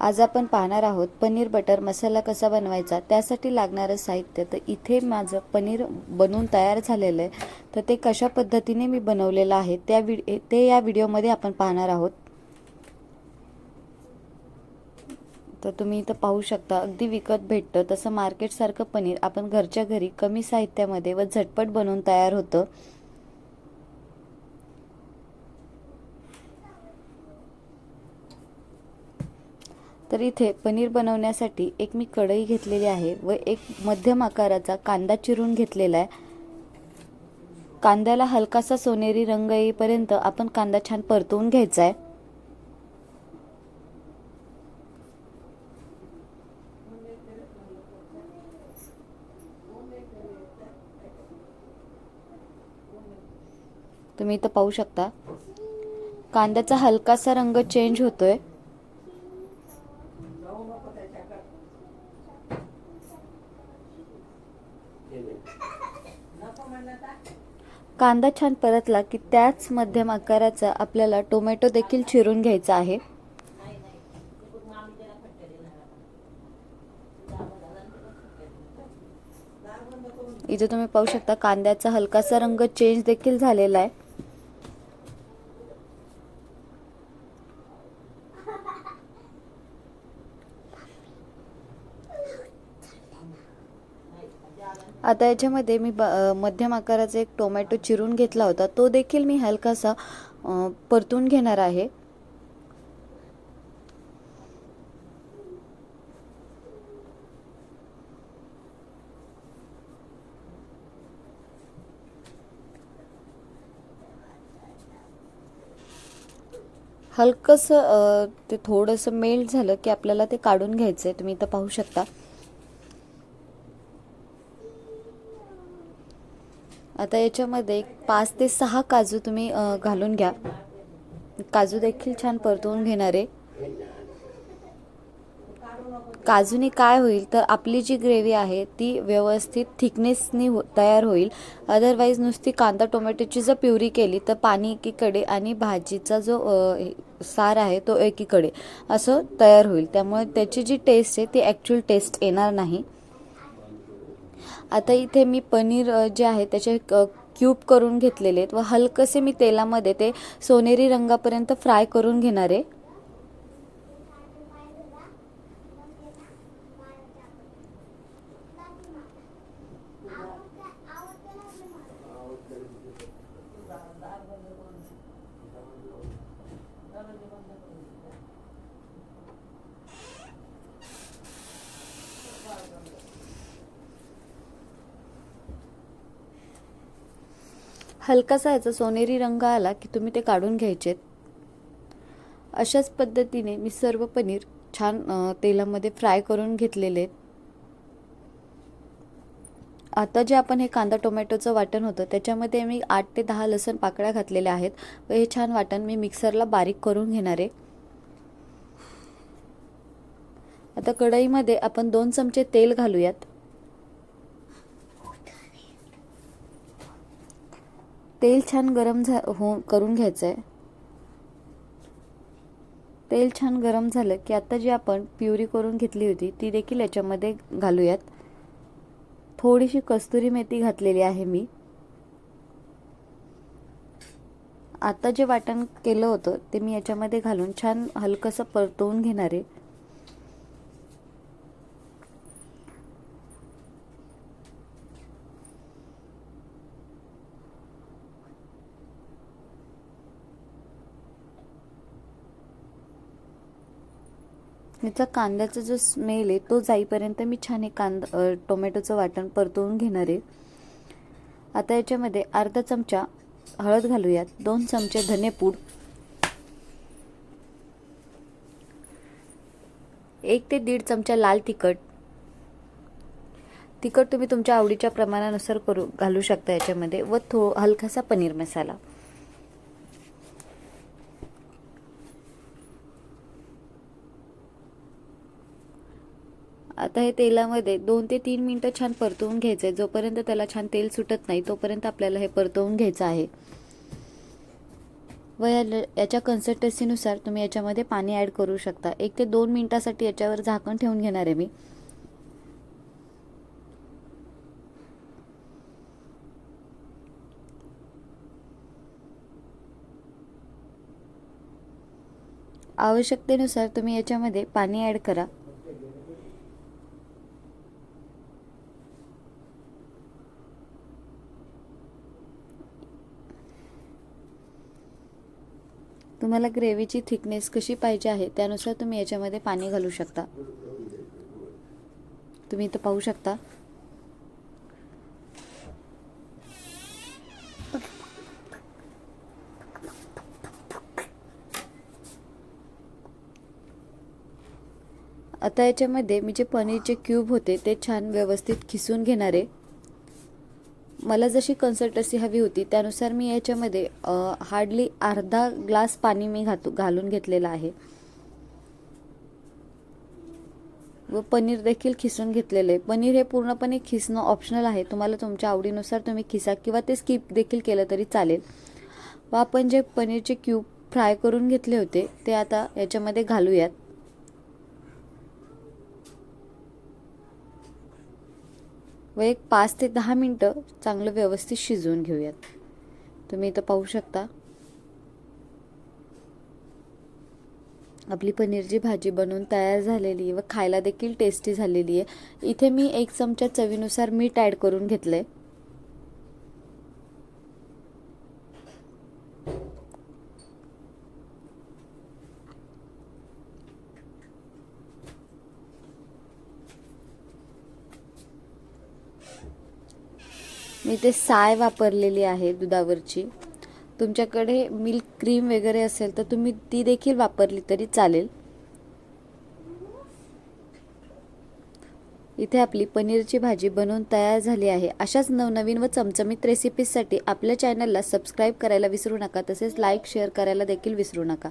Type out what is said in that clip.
आज आपण पाहणार आहोत पनीर बटर मसाला कसा बनवायचा त्यासाठी लागणारं साहित्य. तर इथे माझं पनीर बनवून तयार झालेलं आहे. तर ते कशा पद्धतीने मी बनवलेलं आहे त्या विड ते या व्हिडिओमध्ये आपण पाहणार आहोत. तर तुम्ही इथं पाहू शकता अगदी विकत भेटतं. तसं मार्केटसारखं पनीर आपण घरच्या घरी कमी साहित्यामध्ये व झटपट बनवून तयार होतं. तर इथे पनीर बनवण्यासाठी एक मी कढई घेतलेली आहे व एक मध्यम आकाराचा कांदा चिरून घेतलेला आहे. कांद्याला हलकासा सोनेरी रंग येईपर्यंत आपण कांदा छान परतवून घ्यायचा आहे तुम्ही इथं पाहू शकता. कांद्याचा हलकासा रंग चेंज होतोय. कांदा छान परतला की त्याच मध्यम आकाराचा आपल्याला टोमॅटो देखील चिरून घ्यायचा आहे. इथे तुम्ही पाहू शकता कांद्याचा हलकासा रंग चेंज देखील झालेला आहे. आता याच्यामध्ये मी ब मध्यम आकाराचा एक टोमॅटो चिरून घेतला होता. तो देखील मी हलकासा परतून घेणार आहे. हलकंसं ते थोडंसं मेल्ट झालं की आपल्याला ते काढून घ्यायचं आहे तुम्ही इथं पाहू शकता. आता याच्यामध्ये एक पाच ते सहा काजू तुम्ही घालून घ्या. काजू देखील छान परतवून घेणारे काजूने काय होईल तर आपली जी ग्रेव्ही आहे ती व्यवस्थित थिकनेसनी हो तयार होईल. अदरवाईज नुसती कांदा टोमॅटोची जर प्युरी केली तर पाणी एकीकडे आणि भाजीचा जो सार आहे तो एकीकडे असं तयार होईल. त्यामुळे त्याची जी टेस्ट आहे ती ॲक्च्युअल टेस्ट येणार नाही. आता इथे मी पनीर जे आहे त्याचे क- क्यूब करून घेतलेले आहेत. व हलकसे मी तेलामध्ये ते सोनेरी रंगापर्यंत फ्राय करून घेणार आहे. हलकासा याचा सोनेरी रंग आला की तुम्ही ते काढून घ्यायचेत. अशाच पद्धतीने मी सर्व पनीर छान तेलामध्ये फ्राय करून घेतलेले आता जे आपण हे कांदा टोमॅटोचं वाटण होतं त्याच्यामध्ये मी आठ ते दहा लसण पाकळ्या घातलेल्या आहेत. व हे छान वाटण मी मिक्सरला बारीक करून घेणार आहे. आता कढईमध्ये आपण दोन चमचे तेल घालूयात. तेल छान गरम झा हो करून घ्यायचं आहे तेल छान गरम झालं की आत्ता जी आपण प्युरी करून घेतली होती ती देखील याच्यामध्ये घालूयात. थोडीशी कस्तुरी मेथी घातलेली आहे मी. आता जे वाटण केलं होतं ते मी याच्यामध्ये घालून छान हलकंसं परतवून घेणार आहे. याचा कांद्याचा जो स्मेल आहे तो जाईपर्यंत मी छान हे कांदा टोमॅटोचं वाटण परतवून घेणार आहे. आता याच्यामध्ये अर्धा चमचा हळद घालूयात दोन चमचे धनेपूड एक ते दीड चमचा लाल तिखट. तिखट तुम्ही तुमच्या आवडीच्या प्रमाणानुसार करू घालू शकता याच्यामध्ये. व थो हलकासा पनीर मसाला. आता हे तेलामध्ये दोन ते तीन मिनटं छान परतवून घ्यायचं आहे जोपर्यंत त्याला छान तेल सुटत नाही तोपर्यंत आपल्याला हे परतवून घ्यायचं आहे. व या याच्या कन्सिस्टन्सीनुसार तुम्ही याच्यामध्ये पाणी ॲड करू शकता. एक ते दोन मिनटासाठी याच्यावर झाकण ठेवून घेणार आहे मी. आवश्यकतेनुसार तुम्ही याच्यामध्ये पाणी ॲड करा. तुम्हाला ग्रेव्हीची थिकनेस कशी पाहिजे आहे त्यानुसार तुम्ही याच्यामध्ये पाणी घालू शकता. तुम्ही इथं पाहू शकता. आता याच्यामध्ये मी जे पनीरचे क्यूब होते ते छान व्यवस्थित खिसून घेणार. आहे मला जशी कन्सल्टन्सी हवी होती त्यानुसार मी याच्यामध्ये हार्डली अर्धा ग्लास पाणी मी घातू घालून घेतलेलं आहे. व पनीर देखील खिसून घेतलेलं आहे. पनीर हे पूर्णपणे खिसणं ऑप्शनल आहे. तुम्हाला तुमच्या आवडीनुसार तुम्ही खिसा किंवा ते स्किप देखील केलं तरी चालेल. व आपण जे पनीरचे क्यूब फ्राय करून घेतले होते ते आता याच्यामध्ये घालूयात. व एक पाच ते दहा मिनटं चांगलं व्यवस्थित शिजवून घेऊयात. तुम्ही इथं पाहू शकता. आपली पनीरची भाजी बनवून तयार झालेली आहे व खायला देखील टेस्टी झालेली आहे. इथे मी एक चमचा चवीनुसार मीठ ॲड करून घेतलं आहे मी ते साय वापरलेली आहे दुधावरची. तुमच्याकडे मिल्क क्रीम वगैरे असेल तर तुम्ही ती देखील वापरली तरी चालेल. इथे आपली पनीरची भाजी बनवून तयार झाली आहे. अशाच नवनवीन व चमचमीत रेसिपीजसाठी आपल्या चॅनलला सबस्क्राईब करायला विसरू नका. तसेच लाईक शेअर करायला देखील विसरू नका.